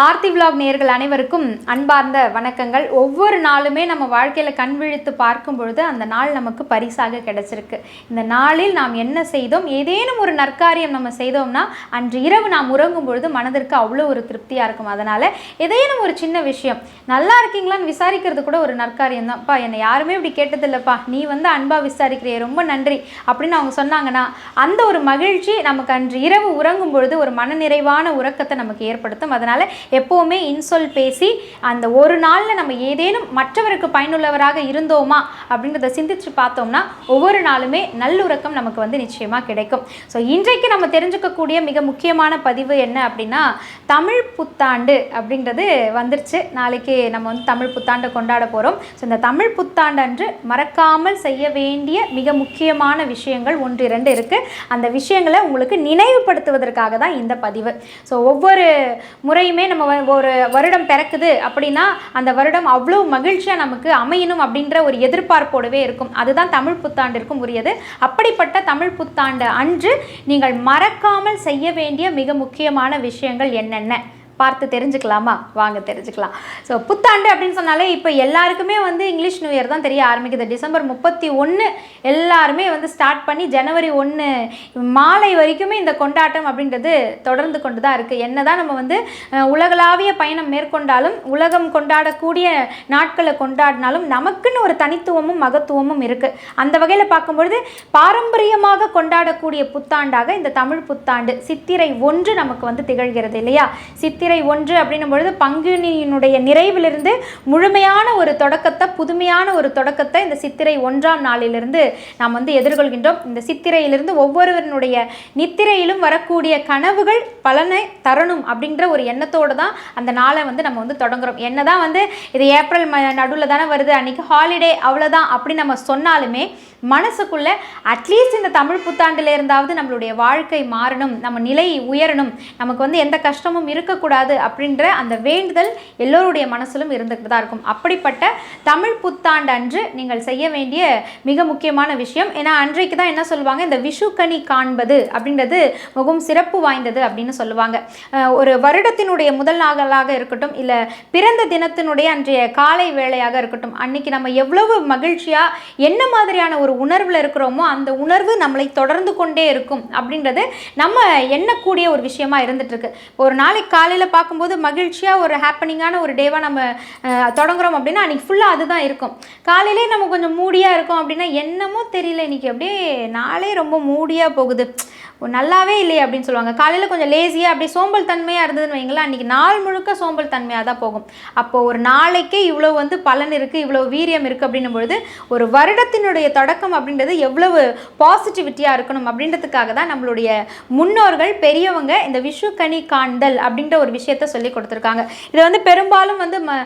Aarthi vlog நேர்கள் அனைவருக்கும் அன்பார்ந்த வணக்கங்கள். ஒவ்வொரு நாளுமே நம்ம வாழ்க்கையில் கண் விழித்து பார்க்கும் பொழுது அந்த நாள் நமக்கு பரிசாக கிடைச்சிருக்கு. இந்த நாளில் நாம் என்ன செய்தோம்? ஏதேனும் ஒரு நற்காரியம் நம்ம செய்தோம்னா அன்று இரவு நாம் உறங்கும் பொழுது மனதிற்கு அவ்வளோ ஒரு திருப்தியாக இருக்கும். அதனால் ஏதேனும் ஒரு சின்ன விஷயம் நல்லா இருக்கீங்களான்னு விசாரிக்கிறது கூட ஒரு நற்காரியம் தான்ப்பா என்னை யாருமே இப்படி கேட்டதில்லைப்பா. நீ வந்து அன்பாக விசாரிக்கிறியே ரொம்ப நன்றி. அப்படின்னு அவங்க சொன்னாங்கன்னா அந்த ஒரு மகிழ்ச்சி நமக்கு அன்று இரவு உறங்கும் பொழுது ஒரு மனநிறைவான உறக்கத்தை நமக்கு ஏற்படுத்தும். அதனால் எப்போவுமே இன்சொல் பேசி அந்த ஒரு நாளில் நம்ம ஏதேனும் மற்றவருக்கு பயனுள்ளவராக இருந்தோமா அப்படின்றத சிந்திச்சு பார்த்தோம்னா ஒவ்வொரு நாளுமே நல்லுறக்கம் நமக்கு வந்து நிச்சயமாக கிடைக்கும். ஸோ இன்றைக்கு நம்ம தெரிஞ்சுக்கக்கூடிய மிக முக்கியமான பதிவு என்ன அப்படின்னா தமிழ் புத்தாண்டு அப்படின்றது வந்துருச்சு. நாளைக்கு நம்ம வந்து தமிழ் புத்தாண்டை கொண்டாட போகிறோம் ஸோ இந்த தமிழ் புத்தாண்டு அன்று மறக்காமல் செய்ய வேண்டிய மிக முக்கியமான விஷயங்கள் ஒன்று இரண்டு இருக்குது அந்த விஷயங்களை உங்களுக்கு நினைவுபடுத்துவதற்காக தான் இந்த பதிவு. ஸோ ஒவ்வொரு முறையுமே நம்ம ஒரு வருடம் பிறக்குது அப்படின்னா அந்த வருடம் அவ்வளோ மகிழ்ச்சியாக நமக்கு அமையணும் அப்படின்ற ஒரு எதிர்பார்ப்போடவே இருக்கும். அதுதான் தமிழ் புத்தாண்டிற்கும் உரியது. அப்படிப்பட்ட தமிழ் புத்தாண்டு அன்று நீங்கள் மறக்காமல் செய்ய வேண்டிய மிக முக்கியமான விஷயங்கள் என்னென்ன? பார்த்து தெரிஞ்சுக்கலாமா? வாங்க தெரிஞ்சுக்கலாம். ஸோ புத்தாண்டு அப்படின்னு சொன்னாலே இப்போ எல்லாருக்குமே வந்து இங்கிலீஷ் நியூ இயர் தான் தெரிய ஆரம்பிக்குது. டிசம்பர் முப்பத்தி ஒன்று எல்லாருமே வந்து ஸ்டார்ட் பண்ணி ஜனவரி ஒன்று மாலை வரைக்குமே இந்த கொண்டாட்டம் அப்படின்றது தொடர்ந்து கொண்டு தான் இருக்குது என்ன தான் நம்ம வந்து உலகளாவிய பயணம் மேற்கொண்டாலும் உலகம் கொண்டாடக்கூடிய நாட்களை கொண்டாடினாலும் நமக்குன்னு ஒரு தனித்துவமும் மகத்துவமும் இருக்குது அந்த வகையில் பார்க்கும்பொழுது பாரம்பரியமாக கொண்டாடக்கூடிய புத்தாண்டாக இந்த தமிழ் புத்தாண்டு சித்திரை ஒன்று நமக்கு வந்து திகழ்கிறது இல்லையா? சித்திரை ஒன்று அப்படின்னும் பொழுது பங்குனியினுடைய நிறைவிலிருந்து முழுமையான ஒரு தொடக்கத்தை புதுமையான ஒரு தொடக்கத்தை இந்த சித்திரை ஒன்றாம் நாளிலிருந்து நாம் வந்து எதிர்கொள்கின்றோம். இந்த சித்திரையிலிருந்து ஒவ்வொருவருடைய நித்திரையிலும் வரக்கூடிய கனவுகள் பலனை தரணும் அப்படின்ற ஒரு எண்ணத்தோடு தான் அந்த நாளை வந்து நம்ம வந்து தொடங்குறோம். என்னதான் வந்து இது ஏப்ரல் நடுவில் தானே வருது அன்னைக்கு ஹாலிடே அவ்வளோதான் அப்படி நம்ம சொன்னாலுமே மனசுக்குள்ள அட்லீஸ்ட் இந்த தமிழ் புத்தாண்டில் இருந்தாவது நம்மளுடைய வாழ்க்கை மாறணும் நம்ம நிலை உயரணும். நமக்கு வந்து எந்த கஷ்டமும் இருக்கக்கூடாது. அப்படின்ற அந்த வேண்டுதல் எல்லோருடைய மனசிலும் இருந்துகிட்டு தான் இருக்கும். அப்படிப்பட்ட தமிழ் புத்தாண்டு அன்று நீங்கள் செய்ய வேண்டிய மிக முக்கியமான விஷயம். ஏன்னா அன்றைக்கு தான் என்ன சொல்லுவாங்க? இந்த விஷுக்கனி காண்பது அப்படின்றது மிகவும் சிறப்பு வாய்ந்தது அப்படின்னு சொல்லுவாங்க. ஒரு வருடத்தினுடைய முதல் நாளாக இருக்கட்டும் இல்லை பிறந்த தினத்தினுடைய அன்றைய காலை வேளையாக இருக்கட்டும் அன்னைக்கு நம்ம எவ்வளவு மகிழ்ச்சியாக என்ன மாதிரியான ஒரு உணர்வில் இருக்கிறோமோ அந்த உணர்வு நம்மளை தொடர்ந்து கொண்டே இருக்கும் அப்படின்றது நம்ம எண்ணக்கூடிய ஒரு விஷயமா இருந்துட்டு இருக்கு ஒரு நாளைக்கு காலையில் பார்க்கும்போது மகிழ்ச்சியாக ஒரு ஹாப்பனிங்கான ஒரு டேவாக நம்ம அஹ், தொடங்குறோம் அப்படின்னா அன்றைக்கி ஃபுல்லாக அதுதான் இருக்கும். காலையிலே நம்ம கொஞ்சம் மூடியாக இருக்கோம் அப்படின்னா என்னமோ தெரியல இன்னைக்கு. அப்படியே நாளே ரொம்ப மூடியாக போகுது. நல்லாவே இல்லையே அப்படின்னு சொல்லுவாங்க. காலையில் கொஞ்சம் லேசியாக அப்படியே சோம்பல் தன்மையாக இருந்ததுன்னு வைங்களேன் அன்றைக்கி நாள் முழுக்க சோம்பல் தன்மையாக தான் போகும். அப்போது ஒரு நாளைக்கே இவ்வளோ வந்து பலன் இருக்குது இவ்வளோ வீரியம் இருக்குது அப்படின்னும் பொழுது ஒரு வருடத்தினுடைய தொடக்கம் அப்படின்றது எவ்வளவு பாசிட்டிவிட்டியாக இருக்கணும் அப்படின்றதுக்காக தான் நம்மளுடைய முன்னோர்கள் பெரியவங்க இந்த விஷுக்கனி காண்தல் அப்படின்ற ஒரு விஷயத்த சொல்லி கொடுத்துருக்காங்க. இதை வந்து பெரும்பாலும் வந்து ம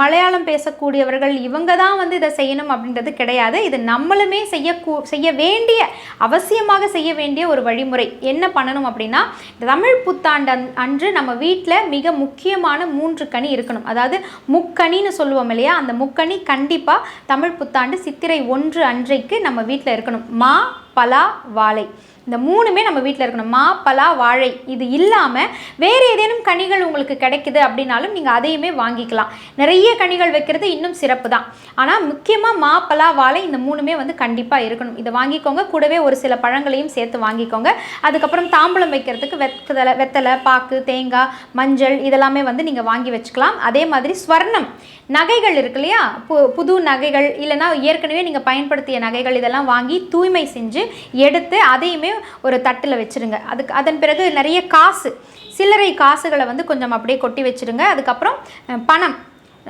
மலையாளம் பேசக்கூடியவர்கள் இவங்க தான் வந்து இதை செய்யணும் அப்படின்றது கிடையாது. இது நம்மளுமே செய்ய செய்ய வேண்டிய அவசியமாக செய்ய வேண்டிய ஒரு வழிமுறை என்ன பண்ணணும் அப்படின்னா தமிழ் புத்தாண்டு அன்று நம்ம வீட்டில் மிக முக்கியமான மூன்று கனி இருக்கணும். அதாவது முக்கனின்னு சொல்லுவோம் இல்லையா? அந்த முக்கனி கண்டிப்பாக தமிழ் புத்தாண்டு சித்திரை ஒன்று அன்றைக்கு நம்ம வீட்டில் இருக்கணும். மா பலா வாழை. இந்த மூணுமே நம்ம வீட்டில் இருக்கணும். மா பலா வாழை. இது இல்லாமல் வேறு ஏதேனும் கனிகள் உங்களுக்கு கிடைக்குது அப்படின்னாலும் நீங்கள் அதையுமே வாங்கிக்கலாம். நிறைய கனிகள் வைக்கிறது இன்னும் சிறப்பு தான். ஆனால் முக்கியமாக மா பலா வாழை இந்த மூணுமே வந்து கண்டிப்பாக இருக்கணும். இதை வாங்கிக்கோங்க. கூடவே ஒரு சில பழங்களையும் சேர்த்து வாங்கிக்கோங்க. அதுக்கப்புறம் தாம்பூலம் வைக்கிறதுக்கு வெத்தலை வெத்தலை பாக்கு தேங்காய் மஞ்சள் இதெல்லாமே வந்து நீங்கள் வாங்கி வச்சுக்கலாம். அதே மாதிரி ஸ்வர்ணம். நகைகள் இருக்கு இல்லையா? பு புது நகைகள் இல்லைன்னா ஏற்கனவே நீங்கள் பயன்படுத்திய நகைகள் இதெல்லாம் வாங்கி தூய்மை செஞ்சு எடுத்து அதையுமே ஒரு தட்டில் வச்சுருங்க. அதுக்கு அதன் பிறகு நிறைய காசு சில்லறை காசுகளை வந்து கொஞ்சம் அப்படியே கொட்டி வச்சுருங்க. அதுக்கப்புறம் பணம்.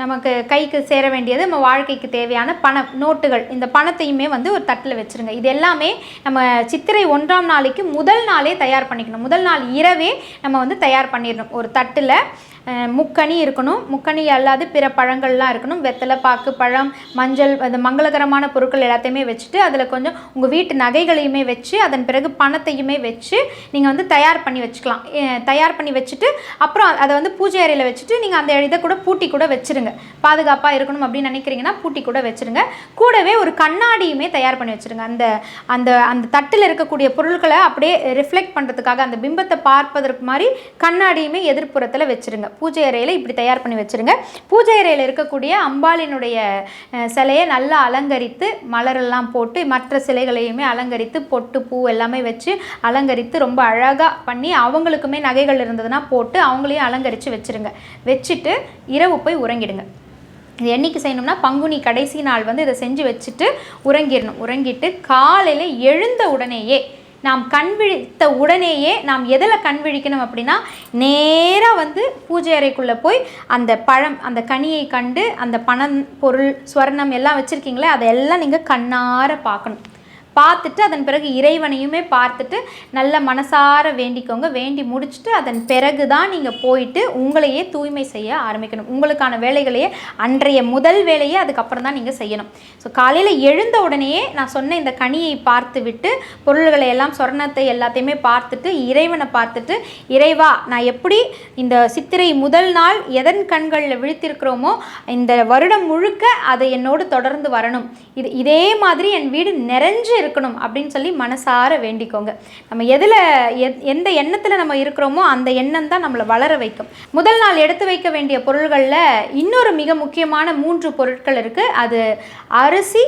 நமக்கு கைக்கு சேர வேண்டியது நம்ம வாழ்க்கைக்கு தேவையான பணம் நோட்டுகள். இந்த பணத்தையுமே வந்து ஒரு தட்டில் வச்சுருங்க. இது எல்லாமே நம்ம சித்திரை ஒன்றாம் நாளைக்கு முதல் நாளே தயார் பண்ணிக்கணும். முதல் நாள் இரவே நம்ம வந்து தயார் பண்ணிடணும். ஒரு தட்டில் முக்கனி இருக்கணும். முக்கனி அல்லாது பிற பழங்கள்லாம் இருக்கணும். வெத்தலை பாக்கு பழம் மஞ்சள் அந்த மங்களகரமான பொருட்கள் எல்லாத்தையுமே வச்சுட்டு அதில் கொஞ்சம் உங்கள் வீட்டு நகைகளையுமே வச்சு அதன் பிறகு பணத்தையுமே வச்சு நீங்கள் வந்து தயார் பண்ணி வச்சுக்கலாம். தயார் பண்ணி வச்சுட்டு அப்புறம் அதை வந்து பூஜை அறையில் வச்சுட்டு நீங்கள் அந்த இதை கூட பூட்டி கூட வச்சுருங்க. பாதுகாப்பாக இருக்கணும் அப்படின்னு நினைக்கிறீங்கன்னா பூட்டி கூட வச்சுருங்க. கூடவே ஒரு கண்ணாடியுமே தயார் பண்ணி வச்சுருங்க. அந்த அந்த அந்த தட்டில் இருக்கக்கூடிய பொருட்களை அப்படியே ரிஃப்ளெக்ட் பண்ணுறதுக்காக அந்த பிம்பத்தை பார்ப்பதற்கு மாதிரி கண்ணாடியுமே எதிர்ப்புறத்தில் வச்சுருங்க. பூஜை அறையில் இப்படி தயார் பண்ணி வச்சுருங்க. பூஜை அறையில் இருக்கக்கூடிய அம்பாளினுடைய சிலையை நல்லா அலங்கரித்து மலரெல்லாம் போட்டு மற்ற சிலைகளையுமே அலங்கரித்து பொட்டு பூ எல்லாமே வச்சு அலங்கரித்து ரொம்ப அழகாக பண்ணி அவங்களுக்குமே நகைகள் இருந்ததுன்னா போட்டு அவங்களையும் அலங்கரித்து வச்சுருங்க. வச்சுட்டு இரவு போய் உறங்கிடுங்க. இது என்றைக்கு செய்யணும்னா பங்குனி கடைசி நாள் வந்து இதை செஞ்சு வச்சுட்டு உறங்கிடணும். உறங்கிட்டு காலையில் எழுந்த உடனேயே நாம் கண் விழித்த உடனேயே நாம் எதில் கண் விழிக்கணும் அப்படின்னா நேராக வந்து பூஜை அறைக்குள்ளே போய் அந்த பழம் அந்த கனியை கண்டு அந்த பணம் பொருள் ஸ்வர்ணம் எல்லாம் வச்சுருக்கீங்களே அதெல்லாம் நீங்கள் கண்ணார பார்க்கணும். பார்த்துட்டு அதன் பிறகு இறைவனையுமே பார்த்துட்டு நல்ல மனசார வேண்டிக்கோங்க. வேண்டி முடிச்சுட்டு அதன் பிறகு தான் நீங்கள் போயிட்டு உங்களையே தூய்மை செய்ய ஆரம்பிக்கணும். உங்களுக்கான வேலைகளையே அன்றைய முதல் வேலையே அதுக்கப்புறம் தான் நீங்கள் செய்யணும். ஸோ காலையில் எழுந்த உடனேயே நான் சொன்ன இந்த கனியை பார்த்து விட்டு பொருள்களை எல்லாம் சொர்ணத்தை எல்லாத்தையுமே பார்த்துட்டு இறைவனை பார்த்துட்டு இறைவா நான் எப்படி இந்த சித்திரை முதல் நாள் எதன் கண்களில் விழித்திருக்கிறோமோ இந்த வருடம் முழுக்க அதை என்னோடு தொடர்ந்து வரணும். இது இதே மாதிரி என் வீடு நிறைஞ்சு இருக்கணும் அப்படின்னு சொல்லி மனசார வேண்டிக்கோங்க. நம்ம எதில் எத் எந்த எண்ணத்தில் நம்ம இருக்கிறோமோ அந்த எண்ணம் தான் நம்மளை வளர வைக்கும். முதல் நாள் எடுத்து வைக்க வேண்டிய பொருள்களில் இன்னொரு மிக முக்கியமான மூன்று பொருட்கள் இருக்குது அது அரிசி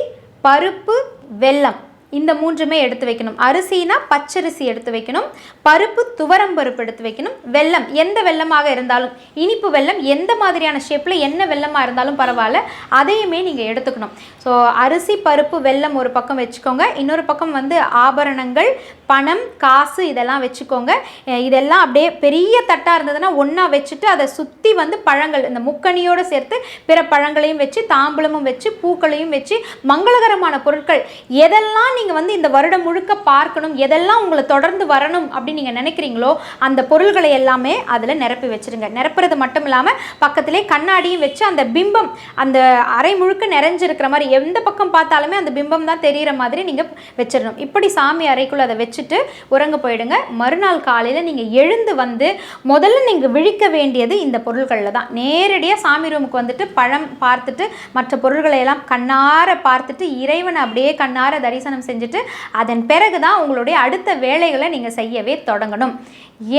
பருப்பு வெல்லம். இந்த மூன்றுமே எடுத்து வைக்கணும். அரிசினா பச்சரிசி எடுத்து வைக்கணும். பருப்பு துவரம் பருப்பு எடுத்து வைக்கணும். வெல்லம் எந்த வெல்லமாக இருந்தாலும் இனிப்பு வெல்லம் எந்த மாதிரியான ஷேப்பில் என்ன வெல்லமாக இருந்தாலும் பரவாயில்ல. அதையுமே நீங்கள் எடுத்துக்கணும். ஸோ அரிசி பருப்பு வெல்லம் ஒரு பக்கம் வச்சுக்கோங்க. இன்னொரு பக்கம் வந்து ஆபரணங்கள் பணம் காசு இதெல்லாம் வச்சுக்கோங்க. இதெல்லாம் அப்படியே பெரிய தட்டாக இருந்ததுன்னா ஒன்றா வச்சுட்டு அதை சுற்றி வந்து பழங்கள் இந்த முக்கணியோடு சேர்த்து பிற பழங்களையும் வச்சு தாம்பூலமும் வச்சு பூக்களையும் வச்சு மங்களகரமான பொருட்கள். எதெல்லாம் நீங்கள் வந்து இந்த வருடம் முழுக்க பார்க்கணும் எதெல்லாம் உங்களை தொடர்ந்து வரணும் அப்படின்னு நீங்கள் நினைக்கிறீங்களோ அந்த பொருள்களை எல்லாமே அதில் நிரப்பி வச்சிருங்க. நிரப்புறது மட்டும் இல்லாமல் பக்கத்திலே கண்ணாடியும் வச்சு அந்த பிம்பம் அந்த அறை முழுக்க நிறைஞ்சிருக்கிற மாதிரி எந்த பக்கம் பார்த்தாலுமே அந்த பிம்பம் தான் தெரிகிற மாதிரி நீங்கள் வச்சிடணும். இப்படி சாமி அறைக்குள்ளே அதை வச்சு வச்சுட்டு உறங்க போயிடுங்க. மறுநாள் காலையில் நீங்கள் எழுந்து வந்து முதல்ல நீங்கள் விழிக்க வேண்டியது இந்த பொருள்களில் தான். நேரடியாக சாமி ரூமுக்கு வந்துட்டு பழம் பார்த்துட்டு மற்ற பொருள்களை எல்லாம் கண்ணார பார்த்துட்டு இறைவனை அப்படியே கண்ணார தரிசனம் செஞ்சுட்டு அதன் பிறகு தான் உங்களுடைய அடுத்த வேலைகளை நீங்கள் செய்யவே தொடங்கணும்.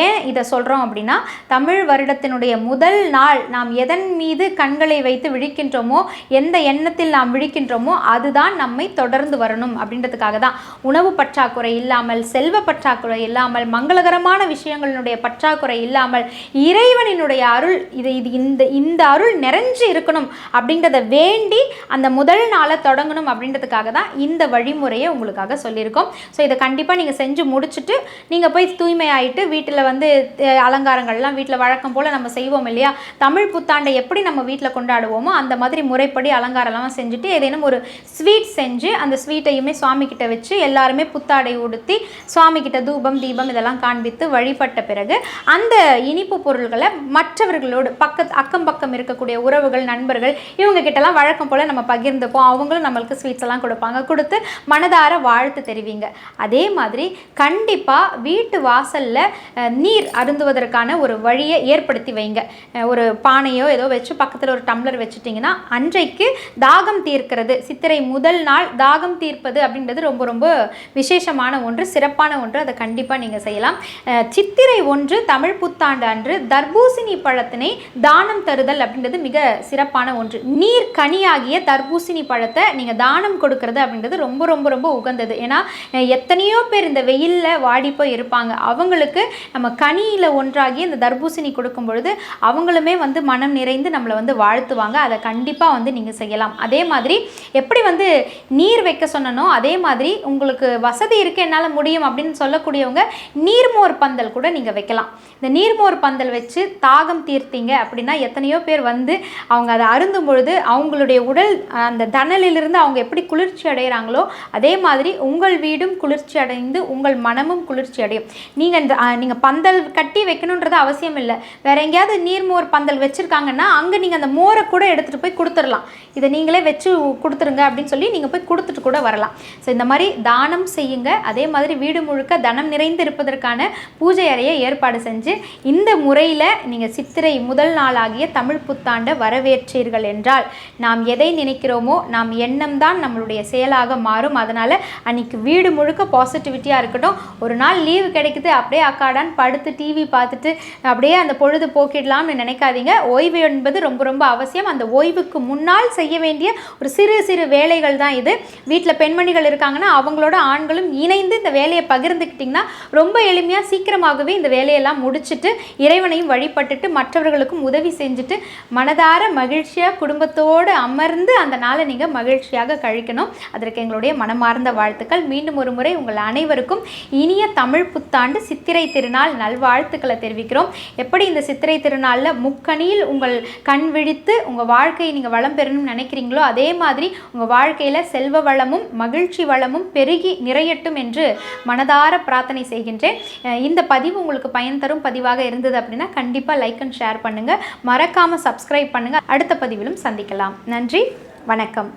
ஏன் இதை சொல்கிறோம் அப்படின்னா தமிழ் வருடத்தினுடைய முதல் நாள் நாம் எதன் மீது கண்களை வைத்து விழிக்கின்றோமோ எந்த எண்ணத்தில் நாம் விழிக்கின்றோமோ அதுதான் நம்மை தொடர்ந்து வரணும் அப்படின்றதுக்காக தான். உணவு பற்றாக்குறை இல்லாமல் செல்வ பற்றாக்குறை இல்லாமல் மங்களகரமான விஷயங்களினுடைய பற்றாக்குறை இல்லாமல் இறைவனினுடைய அருள் இது இது இந்த இந்த அருள் நிறைஞ்சு இருக்கணும் அப்படின்றத வேண்டி அந்த முதல் நாளை தொடங்கணும் அப்படின்றதுக்காக தான் இந்த வழிமுறையை உங்களுக்காக சொல்லியிருக்கோம். ஸோ இதை கண்டிப்பாக நீங்கள் செஞ்சு முடிச்சுட்டு நீங்கள் போய் தூய்மை ஆகிட்டு வீட்டில் வந்து அலங்காரங்கள்லாம் வீட்டில் வழக்கம் போல் நம்ம செய்வோம் இல்லையா? தமிழ் புத்தாண்டை எப்படி நம்ம வீட்டில் கொண்டாடுவோமோ அந்த மாதிரி முறைப்படி அலங்காரம்லாம் செஞ்சுட்டு ஏதேனும் ஒரு ஸ்வீட் செஞ்சு அந்த ஸ்வீட்டையுமே சுவாமி கிட்ட வச்சு எல்லாருமே புத்தாடை உடுத்தி சுவாமிகிட்ட தூபம் தீபம் இதெல்லாம் காண்பித்து வழிபட்ட பிறகு அந்த இனிப்பு பொருள்களை மற்றவர்களோடு பக்கத்து அக்கம் பக்கம் இருக்கக்கூடிய உறவுகள் நண்பர்கள் இவங்க கிட்டலாம் வழக்கம் போல் நம்ம பகிர்ந்துப்போம். அவங்களும் நம்மளுக்கு ஸ்வீட்ஸ் எல்லாம் கொடுப்பாங்க. கொடுத்து மனதார வாழ்த்து தெரிவிங்க. அதே மாதிரி கண்டிப்பாக வீட்டு வாசலில் நீர் அருந்துவதற்கான ஒரு வழியை ஏற்படுத்தி வைங்க. ஒரு பானையோ ஏதோ வச்சு பக்கத்தில் ஒரு டம்ளர் வச்சுட்டிங்கன்னா அன்றைக்கு தாகம் தீர்க்கிறது சித்திரை முதல் நாள் தாகம் தீர்ப்பது அப்படின்றது ரொம்ப ரொம்ப விசேஷமான ஒன்று சிறப்பான ஒன்று அதை கண்டிப்பாக நீங்கள் செய்யலாம். சித்திரை ஒன்று தமிழ் புத்தாண்டு அன்று தர்பூசணி பழத்தினை தானம் தருதல் அப்படின்றது மிக சிறப்பான ஒன்று. நீர் கனியாகிய தர்பூசணி பழத்தை நீங்கள் தானம் கொடுக்கறது அப்படின்றது ரொம்ப ரொம்ப ரொம்ப உகந்தது. ஏன்னா எத்தனையோ பேர் இந்த வெயிலில் வாடி போய் இருப்பாங்க. அவங்களுக்கு நம்ம கனியில் ஒன்றாகி இந்த தர்பூசணி கொடுக்கும் பொழுது அவங்களுமே வந்து மனம் நிறைந்து நம்மளை வந்து வாழ்த்துவாங்க. அதை கண்டிப்பாக வந்து நீங்கள் செய்யலாம். அதே மாதிரி எப்படி வந்து நீர் வைக்க சொன்னனோ அதே மாதிரி உங்களுக்கு வசதி இருக்கு என்னால் முடியும் அப்படின்னு சொல்லக்கூடியவங்க நீர்மோர் பந்தல் கூட நீங்கள் வைக்கலாம். இந்த நீர்மோர் பந்தல் வச்சு தாகம் தீர்த்தீங்க அப்படின்னா எத்தனையோ பேர் வந்து அவங்க அதை அருந்தும் பொழுது அவங்களுடைய உடல் அந்த தணலிலிருந்து அவங்க எப்படி குளிர்ச்சி அடைகிறாங்களோ அதே மாதிரி உங்கள் வீடும் குளிர்ச்சி அடைந்து உங்கள் மனமும் குளிர்ச்சி அடையும். நீங்கள் இந்த நீங்கள் பந்தல் கட்டி வைக்கணுன்றது அவசியம் இல்லை. வேற எங்கேயாவது நீர்மோர் பந்தல் வச்சுருக்காங்கன்னா அங்கே நீங்கள் அந்த மோரை கூட எடுத்துகிட்டு போய் கொடுத்துடலாம். இதை நீங்களே வச்சு கொடுத்துருங்க அப்படின்னு சொல்லி நீங்கள் போய் கொடுத்துட்டு கூட வரலாம். ஸோ இந்த மாதிரி தானம் செய்யுங்க. அதே மாதிரி வீடு முழுக்க தனம் நிறைந்து இருப்பதற்கான பூஜை அறையை ஏற்பாடு செஞ்சு இந்த முறையில் நீங்கள் சித்திரை முதல் நாளாகிய தமிழ் புத்தாண்டை வரவேற்றீர்கள் என்றால் நாம் எதை நினைக்கிறோமோ நாம் எண்ணம் தான் நம்மளுடைய செயலாக மாறும். அதனால் அன்னைக்கு வீடு முழுக்க பாசிட்டிவிட்டியாக இருக்கட்டும். ஒரு நாள் லீவு கிடைக்குது அப்படியே அக்காடான் படுத்து டிவி பார்த்துட்டு அப்படியே அந்த பொழுது போக்கிடலாம்னு நினைக்காதீங்க. ஓய்வு என்பது ரொம்ப ரொம்ப அவசியம். அந்த ஓய்வுக்கு முன்னால் செய்ய வேண்டிய ஒரு சிறு சிறு வேலைகள் தான் இது. வீட்டில் பெண்மணிகள் இருக்காங்கன்னா அவங்களோட ஆண்களும் இணைந்து இந்த வேலையை பகிர்ந்துக்கிட்டிங்கன்னா ரொம்ப எளிமையாக சீக்கிரமாகவே இந்த வேலையெல்லாம் முடிச்சுட்டு இறைவனையும் வழிபட்டுட்டு மற்றவர்களுக்கும் உதவி செஞ்சுட்டு மனதார மகிழ்ச்சியாக குடும்பத்தோடு அமர்ந்து அந்த நாளை நீங்கள் மகிழ்ச்சியாக கழிக்கணும். அதற்கு எங்களுடைய மனமார்ந்த வாழ்த்துக்கள். மீண்டும் ஒரு முறை உங்கள் அனைவருக்கும் இனிய தமிழ் புத்தாண்டு சித்திரை திருநாள் நல்வாழ்த்துக்களை தெரிவிக்கிறோம். எப்படி இந்த சித்திரை திருநாளில் முக்கணியில் உங்கள் கண் விழித்து உங்கள் வாழ்க்கையை நீங்கள் வளம் பெறணும்னு நினைக்கிறீங்களோ அதே மாதிரி உங்கள் வாழ்க்கையில் செல்வ வளமும் மகிழ்ச்சி வளமும் பெருகி நிறையட்டும் என்று மனதார பிரார்த்தனை செய்கின்றேன். இந்த பதிவு உங்களுக்கு பயன் தரும் பதிவாக இருந்தது அப்படின்னா கண்டிப்பாக லைக் அண்ட் ஷேர் பண்ணுங்கள் மறக்காமல் சப்ஸ்கிரைப் பண்ணுங்கள் அடுத்த பதிவிலும் சந்திக்கலாம். நன்றி. வணக்கம்.